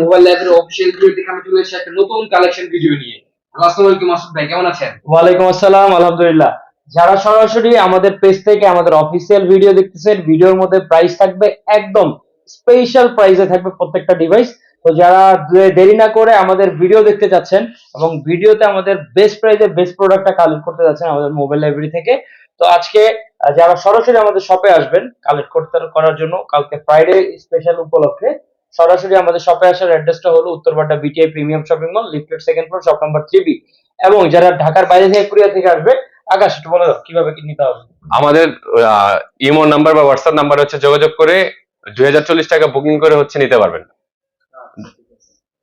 Mobile এসেছি একটা নতুন কালেকশন ভিডিও নিয়ে। আসসালামু কেমন আছেন? ওয়ালাইকুম আসসালাম, আলহামদুলিল্লাহ। যারা সরাসরি আমাদের পেজ থেকে আমাদের অফিসিয়াল ভিডিও দেখতেছেন ভিডিওর মধ্যে প্রাইস থাকবে একদম স্পেশাল প্রাইসে থাকবে প্রত্যেকটা ডিভাইস তো যারা দেরি না করে আমাদের ভিডিও দেখতে যাচ্ছেন এবং ভিডিওতে আমাদের বেস্ট প্রাইসে বেস্ট প্রোডাক্টটা কালেক্ট করতে যাচ্ছেন আমাদের মোবাইল লাইব্রেরি থেকে, তো আজকে যারা সরাসরি আমাদের শপে আসবেন কালেক্ট করতে করার জন্য কালকে ফ্রাইডে স্পেশাল উপলক্ষে সরাসরি আমাদের শপে আসার অ্যাড্রেসটা হলো Uttar Badda BTI premium shopping mall lifted second floor shop number three B এবং যারা ঢাকার বাইরে থেকে কুরিয়া থেকে আসবে আকাশ একটু বলে দাও কীভাবে কি নিতে হবে? আমাদের ইমো নাম্বার বা হোয়াটসঅ্যাপ নাম্বার হচ্ছে যোগাযোগ করে দুই হাজার চল্লিশ টাকা বুকিং করে হচ্ছে নিতে পারবেন।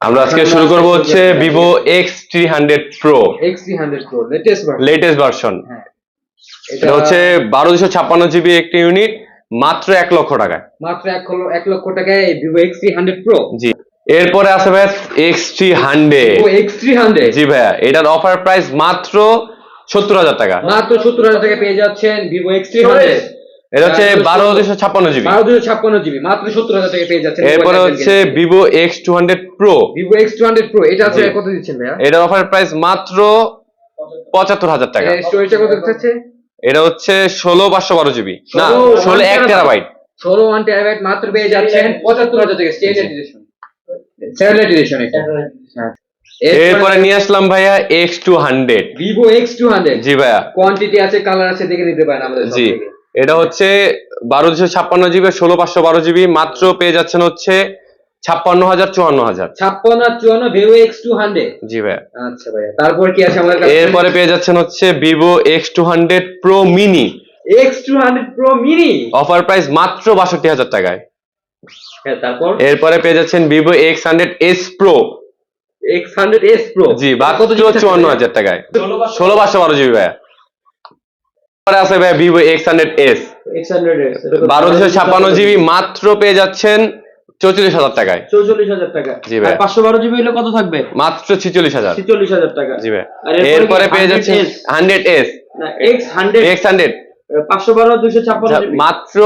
আমরা আজকে শুরু করব হচ্ছে Vivo X three hundred pro X300 Pro latest version latest version এটা হচ্ছে বারো দুশো ছাপ্পান্ন জিবি একটি ইউনিট মাত্র এক লক্ষ টাকায়। মাত্র এক লক্ষ এক লক্ষ টাকায় Vivo X300 Pro জি। এরপরে আছে ভাই এক্স থ্রি হান্ড্রেড ও X300 জি ভাইয়া এটার অফার প্রাইস মাত্র সত্তর হাজার টাকা। মাত্র 70000 টাকা পেয়ে যাচ্ছেন Vivo X300 এটা হচ্ছে বারো দুশো ছাপ্পান্ন জিবি। বারো দুশো ছাপ্পান্ন জিবি মাত্র সত্তর হাজার টাকা পেয়ে যাচ্ছেন এরপরে হচ্ছে Vivo X two hundred pro Vivo X two hundred pro এটা আছে কত দিচ্ছেন ভাইয়া? এটার অফার প্রাইস মাত্র পঁচাত্তর হাজার টাকা। স্টোরেজটা কত দিচ্ছে? এটা হচ্ছে ষোলো পাঁচশো বারো জিবি। না ষোলো এক। টেরাবাইট ষোলো ওয়ান টেরাবাইট মাত্র পেয়ে যাচ্ছেন পঁচাত্তর হাজার টাকা স্টেনলেস এডিশন স্টেনলেস এডিশন এটা। হ্যাঁ। এরপরে নিয়ে আসলাম ভাইয়া X two hundred Vivo X two hundred জি ভাইয়া। কোয়ান্টিটি আছে কালার আছে দেখে নিতে পারেন আমাদের জি। এটা হচ্ছে বারো দুশো ছাপ্পান্ন জিবি ষোলো পাঁচশো বারো জিবি মাত্র পেয়ে যাচ্ছেন হচ্ছে ছাপ্পান্ন হাজার চুয়ান্ন হাজার। ছাপ্পান্ন আর চুয়ান্ন ভিভো এক্স টু হান্ড্রেড জি ভাইয়া। আচ্ছা ভাইয়া তারপর কি আছে আমাদের কাছে? এরপরে পেয়ে যাচ্ছেন হচ্ছে Vivo X two hundred pro mini X two hundred pro mini offer price মাত্র বাষট্টি হাজার টাকায়। হ্যাঁ তারপর? এরপরে পেয়ে যাচ্ছেন Vivo X hundred S pro X hundred S pro জি মাত্র চুয়ান্ন হাজার টাকায়। ষোলো পাঁচশো বারো জিবি ভাইয়া। এরপরে আছে ভাইয়া ভিভো এক্স হান্ড্রেড এস বারো দুশো ছাপ্পান্ন জিবি মাত্র পেয়ে যাচ্ছেন চৌচল্লিশ হাজার টাকায়। চৌচল্লিশ হাজার টাকা। জি ভাই। পাঁচশো বারো জিবি হলে কত থাকবে? মাত্র ছিচল্লিশ হাজার। ছিচল্লিশ হাজার টাকা। জি ভাই। এরপরে পেয়ে 100S? যাচ্ছেন hundred S X hundred X hundred পাঁচশো বারো দুশো ছাপ্পান্ন মাত্র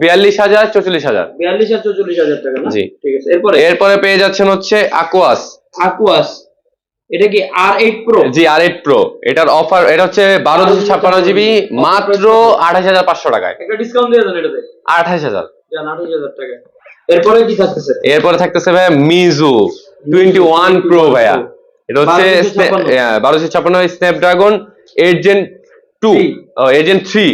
বিয়াল্লিশ হাজার চৌচল্লিশ হাজার। বিয়াল্লিশ আর চৌচল্লিশ হাজার টাকা জি। ঠিক আছে। এরপরে? এরপরে পেয়ে যাচ্ছেন হচ্ছে আকুয়াস আকুয়াস এটা কি আর এইট প্রো জি আর এইট প্রো এটার অফার এটা হচ্ছে বারো দুশো ছাপ্পান্ন জিবি। মাত্র আঠাশ হাজার পাঁচশো টাকায়। একটা ডিসকাউন্ট দিয়ে দেন এটাতে। আঠাশ হাজার। জান আঠাশ হাজার টাকা এরপরে কি থাকতেছে? এরপরে থাকতেছে ভাইয়া মিজু টোয়েন্টি ওয়ান প্রো ভাইয়া। এটা হচ্ছে 1256 বারোশো ছাপ্পান্ন Snapdragon agent two agent three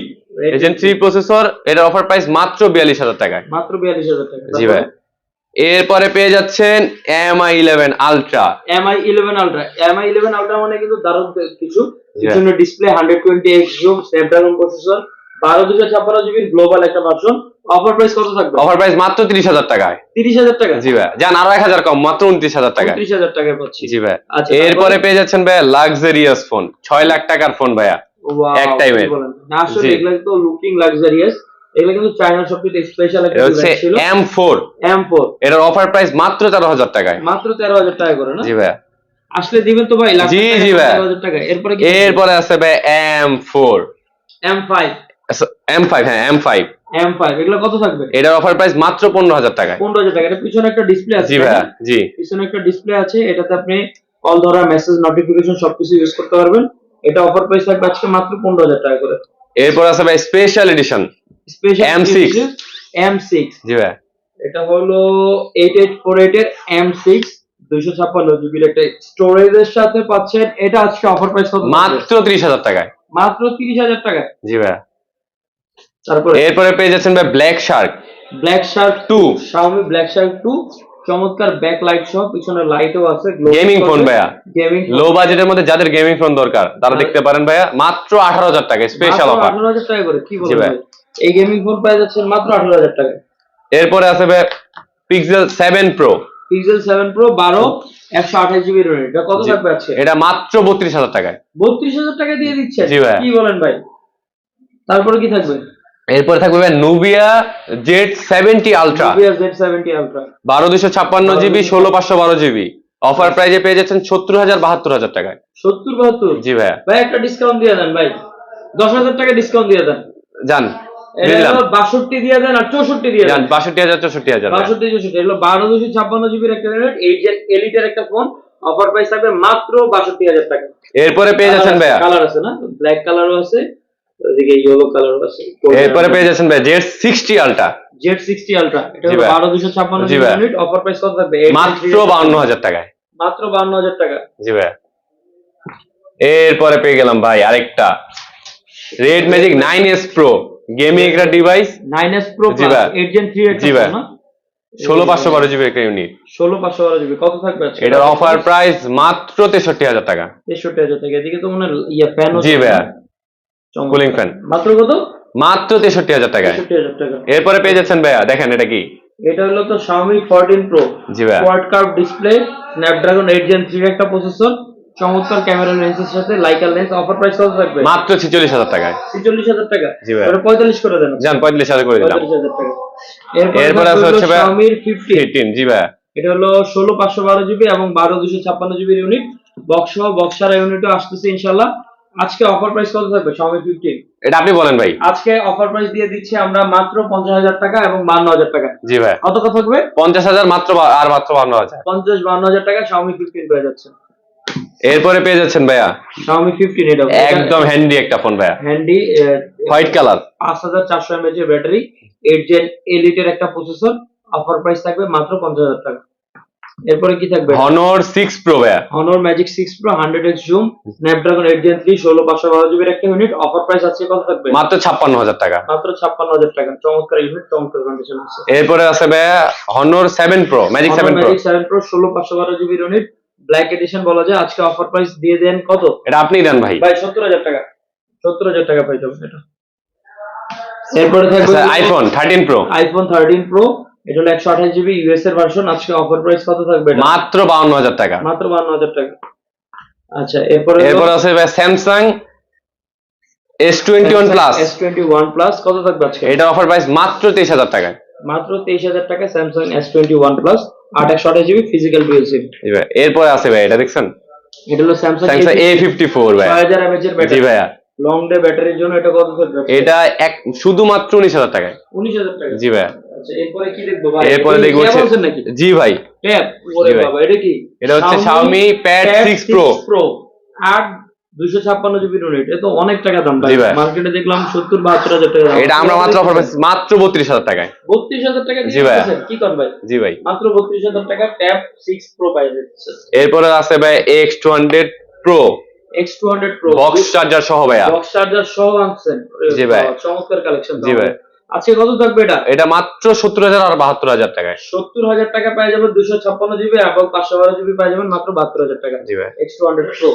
agent three processor এটার অফার প্রাইস মাত্র বিয়াল্লিশ হাজার টাকায়। মাত্র বিয়াল্লিশ হাজার টাকা। জি ভাই এরপরে পেয়ে যাচ্ছেন M I eleven ultra Mi eleven ultra Mi eleven ultra মানে কিন্তু দারুণ কিছু। Yeah. পিছনে display hundred twenty X zoom Snapdragon processor বারো দুশো ছাপ্পান্ন জিবির গ্লোবাল একটা ভার্সন অফার প্রাইস কত থাকবে? অফার প্রাইস মাত্র তিরিশ হাজার টাকায়। তিরিশ হাজার টাকা? জি ভাই। যান আরও এক হাজার কম মাত্র উনত্রিশ হাজার টাকায়। ত্রিশ হাজার টাকায় পাচ্ছি। জি ভাই। আচ্ছা, এরপরে পেয়ে যাচ্ছেন ভাইয়া লাক্সারিয়াস ফোন ছয় লাখ টাকার ফোন ভাইয়া। এক। না আসলে এগুলো তো লুকিং লাক্সারিয়াস এগুলো কিন্তু চায়নার সবচেয়ে স্পেশাল একটা হচ্ছে এটার অফার প্রাইস মাত্র তেরো হাজার টাকায়। মাত্র তেরো হাজার টাকা করে না? জি ভাইয়া। আসলে দিবেন তো ভাই জি, জি ভাই। টাকা এরপরে আছে ভাই এম ফাইভ এম হ্যাঁ এম ফাইভ এম ফাইভ এগুলো কত থাকবে? এটার অফার প্রাইস মাত্র পনেরো হাজার টাকায়। পনেরো হাজার টাকা এটা পিছনে একটা ডিসপ্লে আছে জি ভাইয়া জি। পিছনে একটা ডিসপ্লে আছে এটাতে আপনি কল ধরা মেসেজ নোটিফিকেশন সবকিছু ইউজ করতে পারবেন। এটা অফার প্রাইস থাকবে আজকে মাত্র পনেরো হাজার টাকা করে। এরপর আছে ভাই special edition special M6 M six জি ভাইয়া। এটা হলো এইট এইট ফোর এইট এর এম সিক্স দুইশো ছাপ্পান্ন জিবির একটা স্টোরেজের সাথে পাচ্ছেন। এটা আজকে অফার প্রাইস মাত্র ত্রিশ হাজার টাকায়। মাত্র তিরিশ হাজার টাকা জি ভাইয়া। তারপরে এরপরে পেয়ে যাচ্ছেন ভাই black shark black shark two Xiaomi black shark two চমৎকার ব্যাক লাইট সহ পিছনে লাইটও আছে গেমিং ফোন ভাইয়া। গেমিং লো বাজেটের মধ্যে যাদের গেমিং ফোন দরকার তারা দেখতে পারেন ভাইয়া মাত্র আঠারো হাজার টাকা স্পেশাল অফার আঠারো হাজার টাকা করে কি বলব? এই গেমিং ফোন পাওয়া যাচ্ছে মাত্র আঠারো হাজার টাকা এরপরে আছে ভাই Pixel seven pro Pixel seven pro বারো একশো আঠাশ জিবি র্যাম এটা কত থাকবে আজকে? এটা মাত্র বত্রিশ হাজার টাকায়। বত্রিশ হাজার টাকা দিয়ে দিচ্ছে? কি বলেন ভাই? তারপরে কি থাকবে? এরপরে থাকবে নুবিয়া জেড সেভেন্টি আলট্রা বারো দুশো ছাপ্পান্ন জিবি ষোলো পাঁচশো বারো জিবি। অফার প্রাইজে পেয়ে যাচ্ছেন সত্তর হাজার বাহাত্তর হাজার টাকায়। সত্তর বাহাত্তর? জি ভাইয়া। ভাই একটা ডিসকাউন্ট দিয়ে দেন ভাই। দশ হাজার টাকা ডিসকাউন্ট দিয়ে দেন। যান বাষট্টি দিয়ে দেন আর চৌষট্টি দিয়ে দেন। বাষট্টি হাজার চৌষট্টি হাজার। ভাইয়া। বাষট্টি চৌষট্টি এগুলো বারো দুশো ছাপ্পান্ন জিবির একটা রেট এইট এলিটের একটা ফোন অফার প্রাইস থাকবে মাত্র বাষট্টি হাজার টাকা। এরপরে পেয়ে যাচ্ছেন ভাইয়া। কালার আছে না? ব্ল্যাক কালারও আছে। ওদিকে ইয়েলো কালারও আছে এরপরে পেয়ে যাচ্ছেন ভাইয়া Z sixty ultra Z sixty ultra এটা ভাই। বারো দুশো ছাপ্পান্ন ভাই। ইউনিট অফার প্রাইস কত থাকবে? মাত্র বাউন্ন হাজার টাকায়। মাত্র বান্ন হাজার টাকা। জি ভাইয়া এরপরে পেয়ে গেলাম ভাই আরেকটা। Red Magic nine S pro gaming একটা ডিভাইস নাইন এস প্রো জি ভাই। এইট জেন থ্রি জি ভাই। ষোলো পাঁচশো বারো জিবি একটা ইউনিট ষোলো পাঁচশো বারো জিবি কত থাকবে এটার অফার প্রাইস মাত্র তেষট্টি হাজার টাকা। তেষট্টি হাজার টাকা। এদিকে তো মনে হয় ইয়ে ফ্যান জি ভাইয়া কুলিং ফ্যান মাত্র কত? মাত্র তেষট্টি হাজার টাকায় টাকা। এরপরে পেয়ে যাচ্ছেন ভাইয়া দেখেন এটা কি? এটা হলো তো Xiaomi 14 Pro জি ভাইয়া। Quad curve display Snapdragon 8 Gen 3 একটা প্রসেসর চমৎকার ক্যামেরা লেন্সের সাথে লাইকা লেন্স অফার প্রাইস কত থাকবে? মাত্র ছেচল্লিশ হাজার টাকায়। 46000 টাকা। জি ভাই। ওটা 45 করে দেন। পঁয়তাল্লিশ হাজার করে দিলাম। 45000 টাকা। এরপরে আছে হচ্ছে ভাই- Xiaomi 15 ফিফটিন জি ভাইয়া। এটা হলো 16 512 জিবি এবং 12 256 জিবির ইউনিট বক্স সহ বক্স ছাড়া ইউনিটও আসতেছে ইনশাআল্লাহ আজকে অফার প্রাইস কত থাকবে? Xiaomi 15 এটা আপনি বলেন ভাই। আজকে অফার প্রাইস দিয়ে দিচ্ছি আমরা মাত্র 50000 টাকা এবং 52000 টাকা। জি ভাই। কত কত থাকবে? পঞ্চাশ হাজার মাত্র বা- আর মাত্র বান্ন হাজার। পঞ্চাশ বান্ন হাজার টাকা Xiaomi 15 পেয়ে যাচ্ছে। এরপরে পেয়ে যাচ্ছেন ভাইয়া। Xiaomi 15 এটা। একদম হ্যান্ডি একটা ফোন ভাইয়া। হ্যান্ডি হোয়াইট কালার পাঁচ হাজার চারশো এমএচ এর ব্যাটারি এইট জেন এলিটের একটা প্রসেসর অফার প্রাইস থাকবে মাত্র পঞ্চাশ হাজার টাকা। এরপরে কি থাকবে? হনর সিক্স প্রো ভাইয়া Honor Magic 6 Pro 100 x zoom Snapdragon 8 Gen 3 ষোলো পাঁচশো বারো জিবির একটা ইউনিট অফার প্রাইস আছে কত থাকবে? মাত্র ছাপ্পান্ন হাজার টাকা। মাত্র ছাপ্পান্ন হাজার টাকা চমৎকার ইউনিট চমৎকার কন্ডিশন আছে। এরপরে আছে ভাইয়া Honor seven pro Magic Honor seven pro Magic 7 Pro ষোলো পাঁচশো বারো জিবির ইউনিট ব্ল্যাক এডিশন বলা যায় আজকে অফার প্রাইস দিয়ে দেন কত? এটা আপনি দেন ভাই। ভাই সত্তর হাজার টাকা সত্তর হাজার টাকা পাই যাবেন এটা। এরপরে থাকবে iPhone thirteen pro iPhone thirteen pro এটা হলো একশো আঠাশ জিবি ইউএস এর ভার্সন আজকে অফার প্রাইস কত থাকবে মাত্র বাউন্ন হাজার টাকা। মাত্র বান্ন হাজার টাকা। আচ্ছা এরপরে এরপর আছে Samsung S twenty one plus S twenty one plus কত থাকবে আজকে? এটা অফার প্রাইস মাত্র তেইশ হাজার টাকায়। মাত্র তেইশ হাজার টাকা Samsung S twenty one plus আট একশো আঠাশ জিবি ফিজিক্যাল ডুয়েল সিম ভাই এরপরে আছে ভাই এটা দেখছেন? এটা হলো স্যামসাং এ ফিফটি ফোর ভাই। ছয় হাজার এমএচ এর জি ব্যাটারি ভাইয়া। লং ডে ব্যাটারির জন্য এটা কত এটা এক শুধুমাত্র উনিশ হাজার টাকায়। উনিশ হাজার টাকা। জি ভাইয়া। আচ্ছা এরপরে কি দেখব? ভাই এরপরে দেখব নাকি? জি ভাই। ট্যাব ওরে বাবা এটা কি? এটা হচ্ছে Xiaomi Pad 6 Pro প্রো আট দুশো ছাপ্পান্ন জিবি ইউনিট তো অনেক টাকা দাম ভাই। ভাই। মার্কেটে দেখলাম সত্তর বাহাত্তর হাজার টাকা এটা আমরা মাত্র অফার মাত্র বত্রিশ হাজার টাকায়। বত্রিশ হাজার টাকা জি ভাই। কি ভাই? জি ভাই। মাত্র বত্রিশ হাজার টাকা ট্যাব সিক্স প্রো পাই যাচ্ছে এরপরে আছে ভাই X two hundred pro X two hundred pro box charger সহ ভাইয়া। বক্স চার্জার সহ আনছেন জি ভাই। চমৎকার কালেকশন জি ভাই। আজকে কত থাকবে এটা? এটা মাত্র সত্তর হাজার আর বাহাত্তর হাজার টাকায়। সত্তর হাজার টাকা পাই যাবেন দুশো ছাপ্পান্ন জিবি এবং পাঁচশো বারো জিবি পাই যাবেন মাত্র বাহাত্তর হাজার টাকা। জি ভাই। এক্স টু হান্ড্রেড প্রো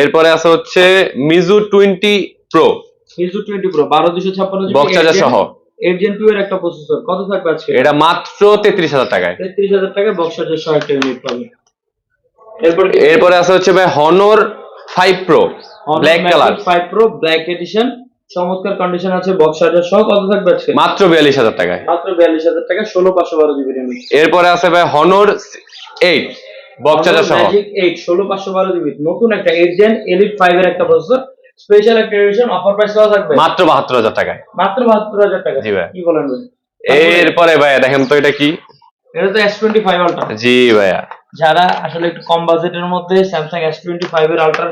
এরপরে আছে হচ্ছে Meizu twenty pro Meizu twenty pro বারো দুশো ছাপ্পান্ন জিবি বক্স চার্জার সহ। এইট জেন টু এর একটা প্রসেসর কত থাকবে আজকে? এটা মাত্র তেত্রিশ হাজার টাকায়। তেত্রিশ হাজার টাকা বক্স চার্জার সহ একটা ইউনিট পাবে এরপর এরপরে আছে হচ্ছে ভাই Honor five pro black colour five pro black edition চমৎকার কন্ডিশন আছে বক্স চার্জার সহ। কত থাকবে আজকে? মাত্র বিয়াল্লিশ হাজার টাকায়। মাত্র বিয়াল্লিশ হাজার টাকা ষোলো পাঁচশো বারো জিবি র্যাম এরপরে আছে ভাই হনর এইট বক্স চার্জার সহ। এইট ষোলো পাঁচশো বারো জিবি নতুন একটা এইট জেন এলিট ফাইভ এর একটা প্রসেসর স্পেশাল একটা এডিশন অফার প্রাইস কত থাকবে? মাত্র বাহাত্তর হাজার টাকায়। মাত্র বাহাত্তর হাজার টাকা। জি ভাই। কি বলেন ভাই? এরপরে ভাই দেখেন তো এটা কি? এটা তো এস টোয়েন্টি ফাইভ আলট্রা জি ভাইয়া। যারা আসলে একটু কম বাজেটের মধ্যে স্যামসাং এস টোয়েন্টি ফাইভ এর আলট্রা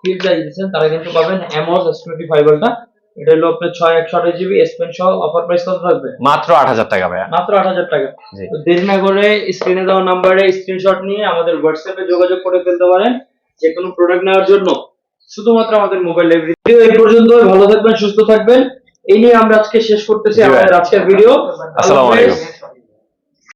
ফিল চাইছেন তারা কিন্তু পাবেন এমওস এস টোয়েন্টি ফাইভ আলট্রা এটা হলো আপনার ছয় একশো আঠাশ জিবি এস পেন সহ অফার প্রাইস কত থাকবে? মাত্র আট হাজার টাকা ভাইয়া। মাত্র আট হাজার টাকা। তো দেরি না করে স্ক্রিনে দেওয়া নাম্বারে স্ক্রিনশট নিয়ে আমাদের হোয়াটসঅ্যাপে যোগাযোগ করে ফেলতে পারেন। যে কোনো প্রোডাক্ট নেওয়ার জন্য। শুধুমাত্র আমাদের মোবাইল লাইব্রেরি এই পর্যন্ত ভালো থাকবেন সুস্থ থাকবেন। এই নিয়ে আমরা আজকে শেষ করতেছি ভাই। আমাদের আজকের ভিডিও আসসালামু আলাইকুম।